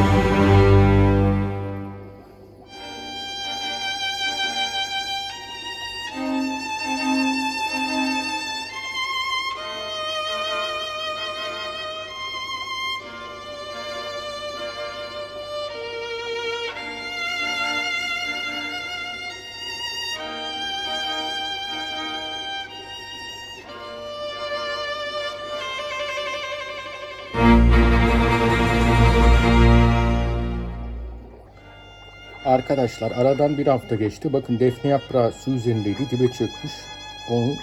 Música Arkadaşlar aradan bir hafta geçti. Bakın defne yaprağı su üzerindeydi. Dibe çökmüş. Onu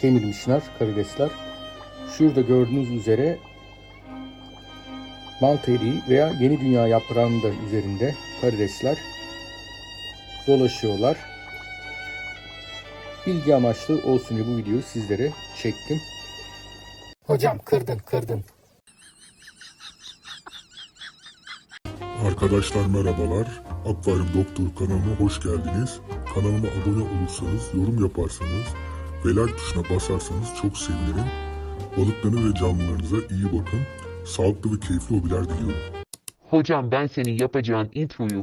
kemirmişler karidesler. Şurada gördüğünüz üzere Malta eriği veya yeni dünya yaprağının da üzerinde karidesler dolaşıyorlar. Bilgi amaçlı olsun diye bu videoyu sizlere çektim. Hocam kırdın kırdın. Arkadaşlar merhabalar. Akvaryum Doktor kanalına hoş geldiniz. Kanalıma abone olursanız, yorum yaparsanız ve like tuşuna basarsanız çok sevinirim. Balıklarına ve canlılarınıza iyi bakın. Sağlıklı ve keyifli hobiler diliyorum. Hocam ben senin yapacağın introyu